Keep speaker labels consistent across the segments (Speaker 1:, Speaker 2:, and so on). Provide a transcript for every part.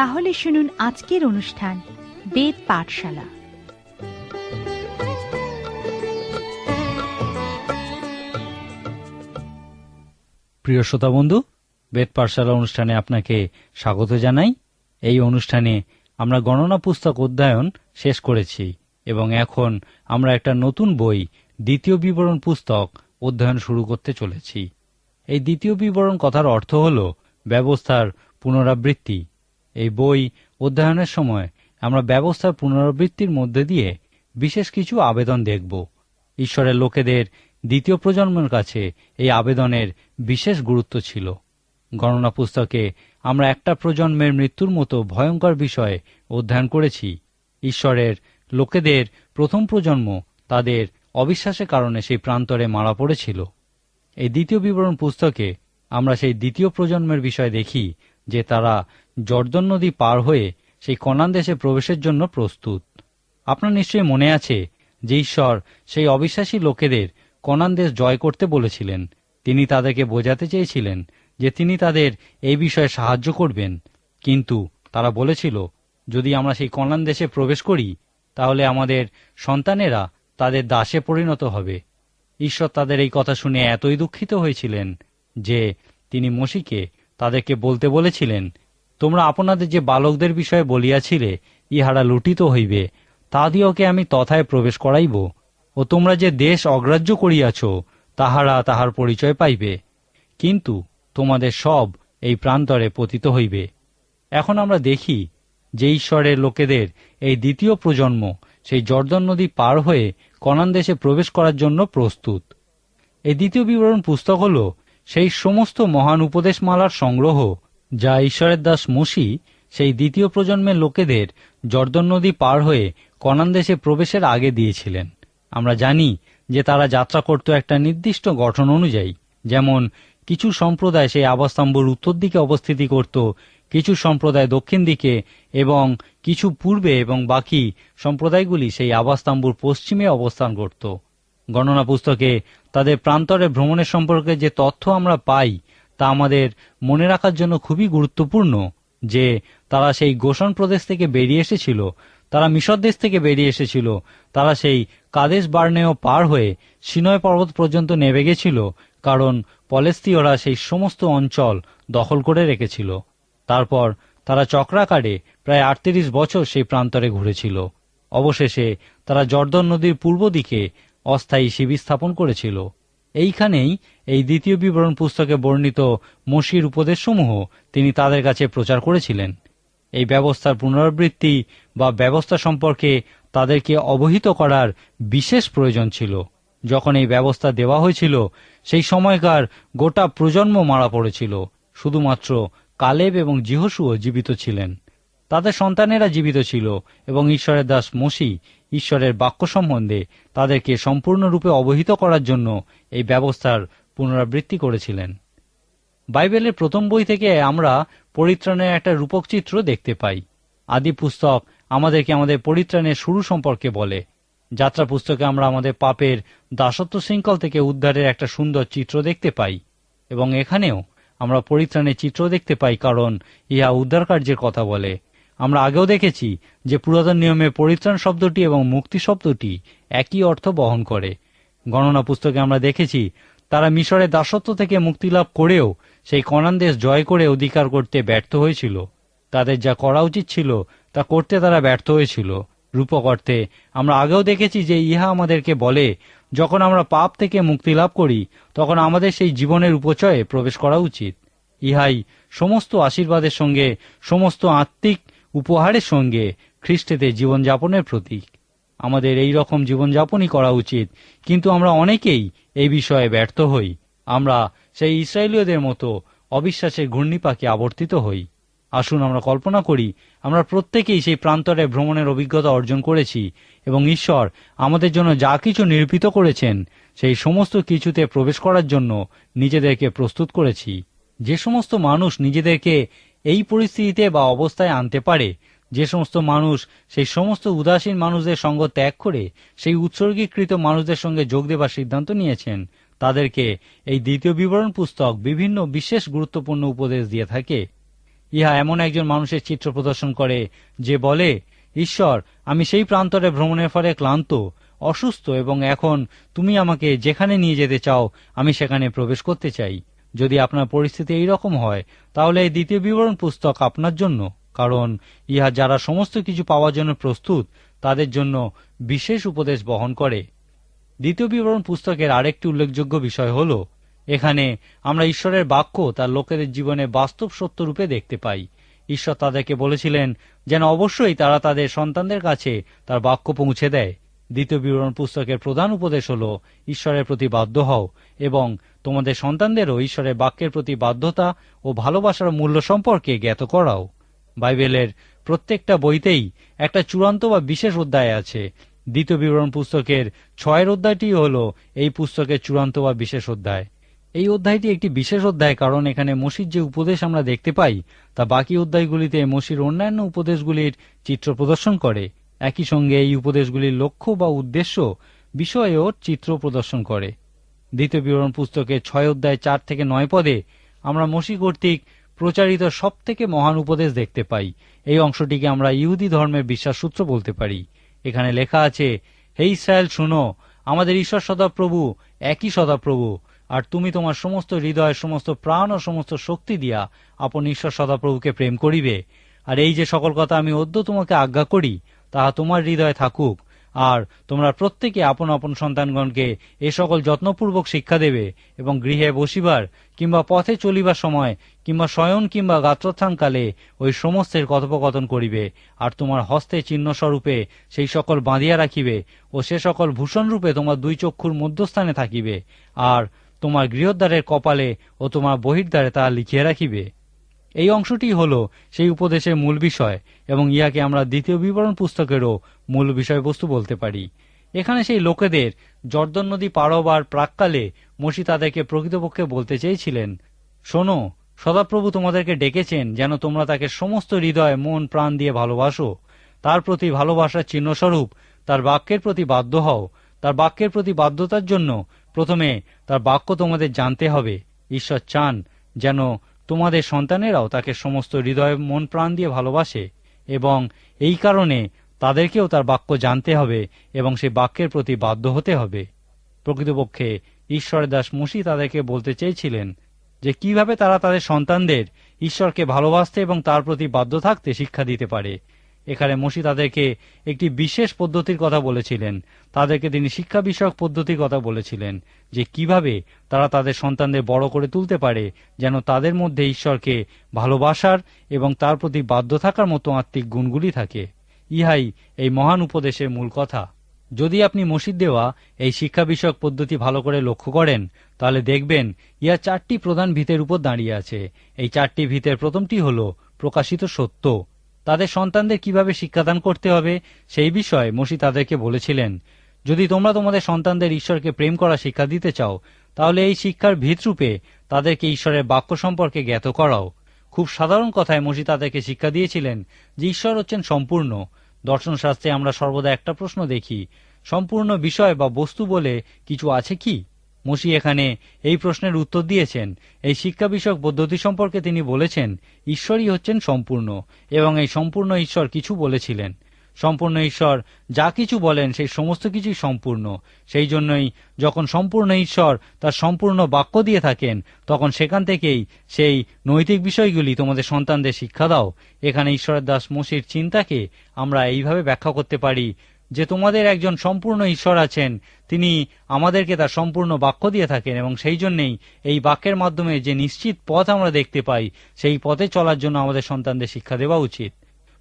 Speaker 1: তাহলে শুনুন আজকের অনুষ্ঠান বেদ পাঠশালা।
Speaker 2: প্রিয় শ্রোতা বন্ধু, বেদ পাঠশালা অনুষ্ঠানে আপনাকে স্বাগত জানাই। এই অনুষ্ঠানে আমরা গণনা পুস্তক অধ্যয়ন শেষ করেছি এবং এখন আমরা একটা নতুন বই, দ্বিতীয় বিবরণ পুস্তক অধ্যয়ন শুরু করতে চলেছি। এই দ্বিতীয় বিবরণ কথার অর্থ হল ব্যবস্থার পুনরাবৃত্তি। এই বই অধ্যয়নের সময় আমরা ব্যবস্থার পুনরাবৃত্তির মধ্যে দিয়ে বিশেষ কিছু আবেদন দেখব। ঈশ্বরের লোকেদের দ্বিতীয় প্রজন্মের কাছে এই আবেদনের বিশেষ গুরুত্ব ছিল। গণনা পুস্তকে আমরা একটা প্রজন্মের মৃত্যুর মতো ভয়ঙ্কর বিষয়ে অধ্যয়ন করেছি। ঈশ্বরের লোকেদের প্রথম প্রজন্ম তাদের অবিশ্বাসের কারণে সেই প্রান্তরে মারা পড়েছিল। এই দ্বিতীয় বিবরণ পুস্তকে আমরা সেই দ্বিতীয় প্রজন্মের বিষয় দেখি, যে তারা জর্দন নদী পার হয়ে সেই কনান দেশে প্রবেশের জন্য প্রস্তুত। আপনার নিশ্চয়ই মনে আছে যে ঈশ্বর সেই অবিশ্বাসী লোকেদের কনান দেশ জয় করতে বলেছিলেন। তিনি তাদেরকে বোঝাতে চেয়েছিলেন যে তিনি তাদের এই বিষয়ে সাহায্য করবেন। কিন্তু তারা বলেছিল, যদি আমরা সেই কনান দেশে প্রবেশ করি, তাহলে আমাদের সন্তানেরা তাদের দাসে পরিণত হবে। ঈশ্বর তাদের এই কথা শুনে এতই দুঃখিত হয়েছিলেন যে তিনি মসিকে তাদেরকে বলতে বলেছিলেন তোমরা আপনাদের যে বালকদের বিষয়ে বলিয়াছিলে, ইহারা লুটিত হইবে, তা দিওকে আমি তথায় প্রবেশ করাইব? ও তোমরা যে দেশ অগ্রাহ্য করিয়াছ, তাহারা তাহার পরিচয় পাইবে। কিন্তু তোমাদের সব এই প্রান্তরে পতিত হইবে। এখন আমরা দেখি যে ঈশ্বরের লোকেদের এই দ্বিতীয় প্রজন্ম সেই জর্দন নদী পার হয়ে কনান দেশে প্রবেশ করার জন্য প্রস্তুত। এই দ্বিতীয় বিবরণ পুস্তক হল সেই সমস্ত মহান উপদেশমালার সংগ্রহ যা ঈশ্বরের দাস মসি, সেই দ্বিতীয় প্রজন্মের লোকেদের জর্দন নদী পার হয়ে কনান দেশে প্রবেশের আগে দিয়েছিলেন। আমরা জানি যে তারা যাত্রা করত একটা নির্দিষ্ট গঠন অনুযায়ী। যেমন, কিছু সম্প্রদায় সেই আবাস্তম্ভর উত্তর দিকে অবস্থিতি করত, কিছু সম্প্রদায় দক্ষিণ দিকে এবং কিছু পূর্বে এবং বাকি সম্প্রদায়গুলি সেই আবাস্তম্বুর পশ্চিমে অবস্থান করত। গণনা পুস্তকে তাদের প্রান্তরে ভ্রমণের সম্পর্কে যে তথ্য আমরা পাই তা আমাদের মনে রাখার জন্য খুবই গুরুত্বপূর্ণ যে তারা সেই গোসন প্রদেশ থেকে বেরিয়ে এসেছিল, তারা মিশর দেশ থেকে বেরিয়ে এসেছিল, তারা সেই কাদেশ বার্নেও পার হয়ে সিনয় পর্বত পর্যন্ত নেমে গেছিল, কারণ পলেস্তীয়রা সেই সমস্ত অঞ্চল দখল করে রেখেছিল। তারপর তারা চক্রাকারে প্রায় আটত্রিশ বছর সেই প্রান্তরে ঘুরেছিল। অবশেষে তারা জর্দন নদীর পূর্ব দিকে অস্থায়ী শিবির স্থাপন করেছিল। এইখানেই এই দ্বিতীয় বিবরণ পুস্তকে বর্ণিত মসির উপদেশসমূহ তিনি তাদের কাছে প্রচার করেছিলেন। এই ব্যবস্থার পুনরাবৃত্তি বা ব্যবস্থা সম্পর্কে তাদেরকে অবহিত করার বিশেষ প্রয়োজন ছিল। যখন এই ব্যবস্থা দেওয়া হয়েছিল, সেই সময়কার গোটা প্রজন্ম মারা পড়েছিল। শুধুমাত্র কালেব এবং জিহসুও জীবিত ছিলেন। তাদের সন্তানেরা জীবিত ছিল এবং ঈশ্বরের দাস মসি ঈশ্বরের বাক্য সম্বন্ধে তাদেরকে সম্পূর্ণরূপে অবহিত করার জন্য এই ব্যবস্থার পুনরাবৃত্তি করেছিলেন। বাইবেলের প্রথম বই থেকে আমরা পরিত্রাণের একটা রূপক চিত্র দেখতে পাই। আদি পুস্তক আমাদেরকে আমাদের পরিত্রাণের শুরু সম্পর্কে বলে। যাত্রা পুস্তকে আমরা আমাদের পাপের দাসত্ব শৃঙ্খল থেকে উদ্ধারের একটা সুন্দর চিত্র দেখতে পাই এবং এখানেও আমরা পরিত্রাণের চিত্র দেখতে পাই কারণ ইহা উদ্ধার কার্যের কথা বলে। আমরা আগেও দেখেছি যে পুরাতন নিয়মে পরিত্রাণ শব্দটি এবং মুক্তি শব্দটি একই অর্থ বহন করে। গণনা পুস্তকে আমরা দেখেছি, তারা মিশরের দাসত্ব থেকে মুক্তি লাভ করেও সেই কনান দেশ জয় করে অধিকার করতে ব্যর্থ হয়েছিল। তাদের যা করা উচিত ছিল, তা করতে তারা ব্যর্থ হয়েছিল। রূপক অর্থে, আমরা আগেও দেখেছি যে ইহা আমাদেরকে বলে, যখন আমরা পাপ থেকে মুক্তি লাভ করি, তখন আমাদের সেই জীবনের উপচয়ে প্রবেশ করা উচিত। ইহাই সমস্ত আশীর্বাদের সঙ্গে সমস্ত আত্মিক উপহারের সঙ্গে খ্রিস্টেতে জীবনযাপনের প্রতীক। আমাদের এই রকম জীবনযাপনই করা উচিত, কিন্তু আমরা অনেকেই এই বিষয়ে ব্যর্থ হই। আমরা সেই ইসরায়েলীয়দের মতো অবিশ্বাসের ঘূর্ণিপাকে আবর্তিত হই। আসুন আমরা কল্পনা করি, আমরা প্রত্যেকেই সেই প্রান্তরে ভ্রমণের অভিজ্ঞতা অর্জন করেছি এবং ঈশ্বর আমাদের জন্য যা কিছু নিরূপিত করেছেন, সেই সমস্ত কিছুতে প্রবেশ করার জন্য নিজেদেরকে প্রস্তুত করেছি। যে সমস্ত মানুষ নিজেদেরকে এই পরিস্থিতিতে বা অবস্থায় আনতে পারে। যে সমস্ত মানুষ, সেই সমস্ত উদাসীন মানুষদের সঙ্গ ত্যাগ করে, সেই উৎসর্গীকৃত মানুষদের সঙ্গে যোগ দেবার সিদ্ধান্ত নিয়েছেন। তাদেরকে এই দ্বিতীয় বিবরণ পুস্তক বিভিন্ন বিশেষ গুরুত্বপূর্ণ উপদেশ দিয়ে থাকে। ইহা এমন একজন মানুষের চিত্র প্রদর্শন করে, যে বলে, ঈশ্বর, আমি সেই প্রান্তরে ভ্রমণের ফলে ক্লান্ত, অসুস্থ এবং এখন তুমি আমাকে যেখানে নিয়ে যেতে চাও, আমি সেখানে প্রবেশ করতে চাই। যদি আপনার পরিস্থিতি এই রকম হয়, তাহলে এই দ্বিতীয় বিবরণ পুস্তক আপনার জন্য, কারণ ইহা যারা সমস্ত কিছু পাওয়ার জন্য প্রস্তুত, তাদের জন্য বিশেষ উপদেশ বহন করে। দ্বিতীয় বিবরণ পুস্তকের আরেকটি উল্লেখযোগ্য বিষয় হল, এখানে আমরা ঈশ্বরের বাক্য তার লোকেদের জীবনে বাস্তব সত্য রূপে দেখতে পাই। ঈশ্বর তাদেরকে বলেছিলেন, যেন অবশ্যই তারা তাদের সন্তানদের কাছে তার বাক্য পৌঁছে দেয়। দ্বিতীয় বিবরণ পুস্তকের প্রধান উপদেশ হল, ঈশ্বরের প্রতি বাধ্য হও এবং তোমাদের সন্তানদেরও ঈশ্বরের বাক্যের প্রতি বাধ্যতা ও ভালোবাসার মূল্য সম্পর্কে জ্ঞাত করাও। বাইবেলের প্রত্যেকটা বইতেই একটা চূড়ান্ত বা বিশেষ অধ্যায় আছে। দ্বিতীয় বিবরণ পুস্তকের ছয়ের অধ্যায়টি হল এই পুস্তকের চূড়ান্ত বা বিশেষ অধ্যায়। এই অধ্যায়টি একটি বিশেষ অধ্যায় কারণ এখানে মসির যে উপদেশ আমরা দেখতে পাই, তা বাকি অধ্যায়গুলিতে মসির অন্যান্য উপদেশগুলির চিত্র প্রদর্শন করে। একই সঙ্গে এই উপদেশগুলির লক্ষ্য বা উদ্দেশ্য বিষয়েও চিত্র প্রদর্শন করে। দ্বিতীয় বিবরণ পুস্তকের ছয় অধ্যায় চার থেকে নয় পদে আমরা মসি কর্তৃক প্রচারিত সব থেকে মহান উপদেশ দেখতে পাই। এই অংশটিকে আমরা ইহুদি ধর্মের বিশ্বাস সূত্র বলতে পারি। এখানে লেখা আছে, হে ইসরায়েল, শুনো, আমাদের ঈশ্বর সদাপ্রভু একই সদাপ্রভু, আর তুমি তোমার সমস্ত হৃদয়, সমস্ত প্রাণ ও সমস্ত শক্তি দিয়া আপন ঈশ্বর সদাপ্রভুকে প্রেম করিবে। আর এই যে সকল কথা আমি অদ্য তোমাকে আজ্ঞা করি তাহা তোমার হৃদয়ে থাকুক। আর তোমরা প্রত্যেকে আপন আপন সন্তানগণকে এ সকল যত্নপূর্বক শিক্ষা দেবে এবং গৃহে বসিবার কিংবা পথে চলিবার সময় কিংবা শয়ন কিংবা গাত্রোত্থানকালে ওই সমস্তের কথোপকথন করিবে। আর তোমার হস্তে চিহ্ন স্বরূপে সেই সকল বাঁধিয়া রাখিবে ও সে সকল ভূষণরূপে তোমার দুই চক্ষুর মধ্যস্থানে থাকিবে। আর তোমার গৃহদ্বারের কপালে ও তোমার বহির্দ্বারে তা লিখিয়া রাখিবে। এই অংশটি হল সেই উপদেশের মূল বিষয়, এবং ইহাকে আমরা দ্বিতীয় বিবরণ পুস্তকেরও মূল বিষয়বস্তু বলতে পারি। এখানে সেই লোকেদের জর্দন নদী পার হবার প্রাককালে মসি তাদেরকে প্রকৃতপক্ষে বলতে চেয়েছিলেন, শোনো, সদাপ্রভু তোমাদেরকে ডেকেছেন যেন তোমরা তাকে সমস্ত হৃদয়, মন, প্রাণ দিয়ে ভালোবাসো। তার প্রতি ভালোবাসার চিহ্নস্বরূপ তার বাক্যের প্রতি বাধ্য হও। তার বাক্যের প্রতি বাধ্যতার জন্য প্রথমে তার বাক্য তোমাদের জানতে হবে। ঈশ্বর চান যেন তোমাদের সন্তানেরাও তাকে সমস্ত হৃদয় মন প্রাণ দিয়ে ভালোবাসে এবং এই কারণে তাদেরকেও তার বাক্য জানতে হবে এবং সেই বাক্যের প্রতি বাধ্য হতে হবে। প্রকৃতপক্ষে ঈশ্বর দাস মুশি তাদেরকে বলতে চেয়েছিলেন যে কীভাবে তারা তাদের সন্তানদের ঈশ্বরকে ভালোবাসতে এবং তার প্রতি বাধ্য থাকতে শিক্ষা দিতে পারে। এখানে মসি তাদেরকে একটি বিশেষ পদ্ধতির কথা বলেছিলেন। তাদেরকে তিনি শিক্ষা বিষয়ক পদ্ধতির কথা বলেছিলেন যে কীভাবে তারা তাদের সন্তানদের বড় করে তুলতে পারে, যেন তাদের মধ্যে ঈশ্বরকে ভালোবাসার এবং তার প্রতি বাধ্য থাকার মতো আত্মিক গুণগুলি থাকে। ইহাই এই মহান উপদেশের মূল কথা। যদি আপনি মসিদ দেওয়া এই শিক্ষা বিষয়ক পদ্ধতি ভালো করে লক্ষ্য করেন, তাহলে দেখবেন ইহা চারটি প্রধান ভিতের উপর দাঁড়িয়ে আছে। এই চারটি ভিতের প্রথমটি হল প্রকাশিত সত্য। তাদের সন্তানদের কীভাবে শিক্ষাদান করতে হবে, সেই বিষয়ে মসি তাদেরকে বলেছিলেন। যদি তোমরা তোমাদের সন্তানদের ঈশ্বরকে প্রেম করা শিক্ষা দিতে চাও, তাহলে এই শিক্ষার ভিতরূপে তাদেরকে ঈশ্বরের বাক্য সম্পর্কে জ্ঞাত করাও। খুব সাধারণ কথায় মসি তাদেরকে শিক্ষা দিয়েছিলেন যে ঈশ্বর হচ্ছেন সম্পূর্ণ। দর্শনশাস্ত্রে আমরা সর্বদা একটা প্রশ্ন দেখি, সম্পূর্ণ বিষয় বা বস্তু বলে কিছু আছে কি? মসি এখানে এই প্রশ্নের উত্তর দিয়েছেন। এই শিক্ষা বিষয়ক পদ্ধতি সম্পর্কে তিনি বলেছেন, ঈশ্বরই হচ্ছেন সম্পূর্ণ এবং এই সম্পূর্ণ ঈশ্বর কিছু বলেছিলেন। সম্পূর্ণ ঈশ্বর যা কিছু বলেন সেই সমস্ত কিছুই সম্পূর্ণ। সেই জন্যই যখন সম্পূর্ণ ঈশ্বর তার সম্পূর্ণ বাক্য দিয়ে থাকেন, তখন সেখান থেকেই সেই নৈতিক বিষয়গুলি তোমাদের সন্তানদের শিক্ষা দাও। এখানে ঈশ্বরের দাস মসির চিন্তাকে আমরা এইভাবে ব্যাখ্যা করতে পারি। যে তোমাদের একজন সম্পূর্ণ ঈশ্বর আছেন, তিনি আমাদেরকে তার সম্পূর্ণ বাক্য দিয়ে থাকেন এবং সেই জন্যেই এই বাক্যের মাধ্যমে যে নিশ্চিত পথ আমরা দেখতে পাই, সেই পথে চলার জন্য আমাদের সন্তানদের শিক্ষা দেওয়া উচিত।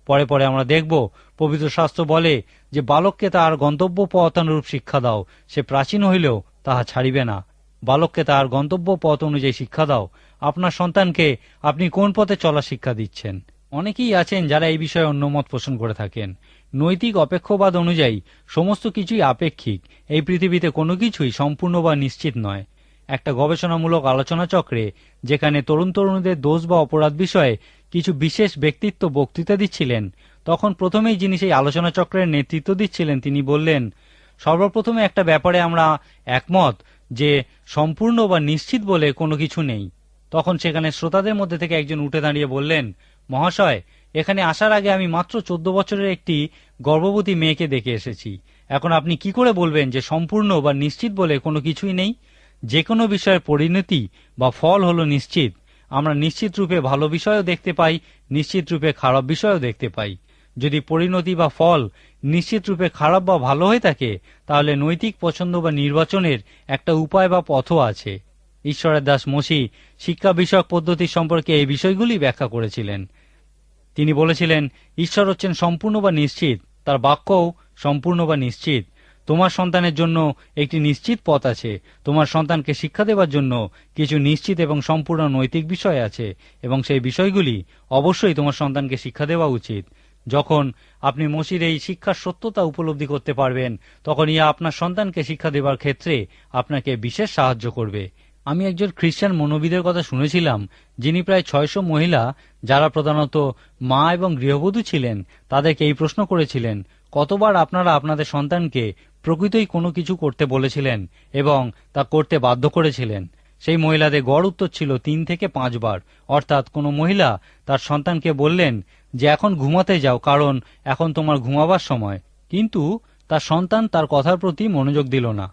Speaker 2: পরে পরে আমরা দেখব, পবিত্র শাস্ত্র বলে যে বালককে তার গন্তব্য পথ অনুরূপ শিক্ষা দাও, সে প্রাচীন হইলেও তাহা ছাড়িবে না। বালককে তার গন্তব্য পথ অনুযায়ী শিক্ষা দাও, আপনার সন্তানকে আপনি কোন পথে চলা শিক্ষা দিচ্ছেন? অনেকেই আছেন যারা এই বিষয়ে অন্য মত পোষণ করে থাকেন। নৈতিক অপেক্ষবাদ অনুযায়ী সমস্ত কিছুই আপেক্ষিক। এই পৃথিবীতে কোনো কিছুই সম্পূর্ণ বা নিশ্চিত নয়। একটা গবেষণামূলক আলোচনা চক্রে, যেখানে তরুণ তরুণীদের দোষ বা অপরাধ বিষয়ে কিছু বিশেষ ব্যক্তিত্ব বক্তৃতা দিচ্ছিলেন, তখন প্রথমেই যিনি সেই আলোচনা চক্রের নেতৃত্ব দিচ্ছিলেন তিনি বললেন, সর্বপ্রথমে একটা ব্যাপারে আমরা একমত যে সম্পূর্ণ বা নিশ্চিত বলে কোনো কিছু নেই। তখন সেখানে শ্রোতাদের মধ্যে থেকে একজন উঠে দাঁড়িয়ে বললেন, মহাশয় এখানে আসার আগে আমি মাত্র চোদ্দ বছরের একটি গর্ভবতী মেয়েকে দেখে এসেছি। এখন আপনি কি করে বলবেন যে সম্পূর্ণ বা নিশ্চিত বলে কোনো কিছুই নেই? যে কোনো বিষয়ের পরিণতি বা ফল হলো নিশ্চিত। আমরা নিশ্চিত রূপে ভালো বিষয়ও দেখতে পাই, নিশ্চিত রূপে খারাপ বিষয়ও দেখতে পাই। যদি পরিণতি বা ফল নিশ্চিত রূপে খারাপ বা ভালো হয়ে থাকে, তাহলে নৈতিক পছন্দ বা নির্বাচনের একটা উপায় বা পথও আছে। ঈশ্বরের দাস মসি শিক্ষা বিষয়ক পদ্ধতি সম্পর্কে এই বিষয়গুলি ব্যাখ্যা করেছিলেন। তিনি বলেছিলেন, ঈশ্বর হচ্ছেন সম্পূর্ণ বা নিশ্চিত। তার বাক্যও সম্পূর্ণ বা নিশ্চিত। তোমার সন্তানের জন্য একটি নিশ্চিত পথ আছে। তোমার সন্তানকে শিক্ষা দেওয়ার জন্য কিছু নিশ্চিত এবং সম্পূর্ণ নৈতিক বিষয় আছে এবং সেই বিষয়গুলি অবশ্যই তোমার সন্তানকে শিক্ষা দেওয়া উচিত। যখন আপনি মসির এই শিক্ষার সত্যতা উপলব্ধি করতে পারবেন তখন ইয়া আপনার সন্তানকে শিক্ষা দেওয়ার ক্ষেত্রে আপনাকে বিশেষ সাহায্য করবে। আমি একজন খ্রিস্টান মনোবিদের কথা শুনেছিলাম, যিনি প্রায় ছয়শো মহিলা, যারা প্রধানত মা এবং গৃহবধূ ছিলেন, তাদেরকে এই প্রশ্ন করেছিলেন, কতবার আপনারা আপনাদের সন্তানকে প্রকৃতই কোনো কিছু করতে বলেছিলেন এবং তা করতে বাধ্য করেছিলেন? সেই মহিলাদের গড় উত্তর ছিল তিন থেকে পাঁচবার অর্থাৎ কোনো মহিলা তার সন্তানকে বললেন যে, এখন ঘুমাতে যাও, কারণ এখন তোমার ঘুমাবার সময়। কিন্তু তার সন্তান তার কথার প্রতি মনোযোগ দিল না।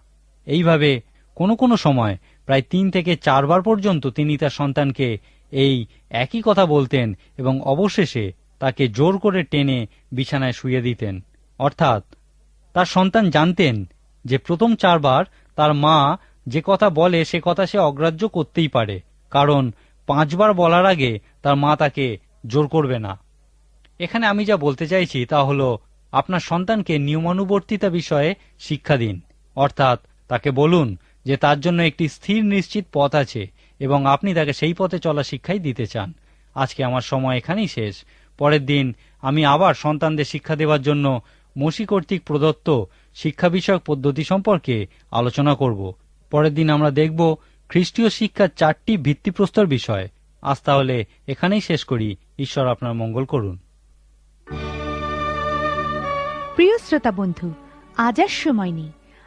Speaker 2: এইভাবে কোনো কোনো সময় প্রায় তিন থেকে চারবার পর্যন্ত তিনি তার সন্তানকে এই একই কথা বলতেন এবং অবশেষে তাকে জোর করে টেনে বিছানায় শুয়ে দিতেন। অর্থাৎ তার সন্তান জানতেন যে প্রথম চারবার তার মা যে কথা বলে সে কথা সে অগ্রাহ্য করতেই পারে, কারণ পাঁচবার বলার আগে তার মা তাকে জোর করবে না। এখানে আমি যা বলতে চাইছি তা হলো, আপনার সন্তানকে নিয়মানুবর্তিতা বিষয়ে শিক্ষা দিন। অর্থাৎ তাকে বলুন যে তার জন্য একটি স্থির নিশ্চিত পথ আছে এবং আপনি তাকে সেই পথে চলা শিক্ষাই দিতে চান। আজকে আমার সময় এখানেই শেষ। পরের দিন আমি আবার সন্তানদের শিক্ষা দেওয়ার জন্য মসি কর্তৃক প্রদত্ত শিক্ষা বিষয়ক পদ্ধতি সম্পর্কে আলোচনা করব। পরের দিন আমরা দেখব খ্রিস্টীয় শিক্ষার চারটি ভিত্তিপ্রস্তর বিষয়। আজ তাহলে এখানেই শেষ করি। ঈশ্বর আপনার মঙ্গল করুন।
Speaker 1: প্রিয় শ্রোতা বন্ধু, আজ আর সময় নেই।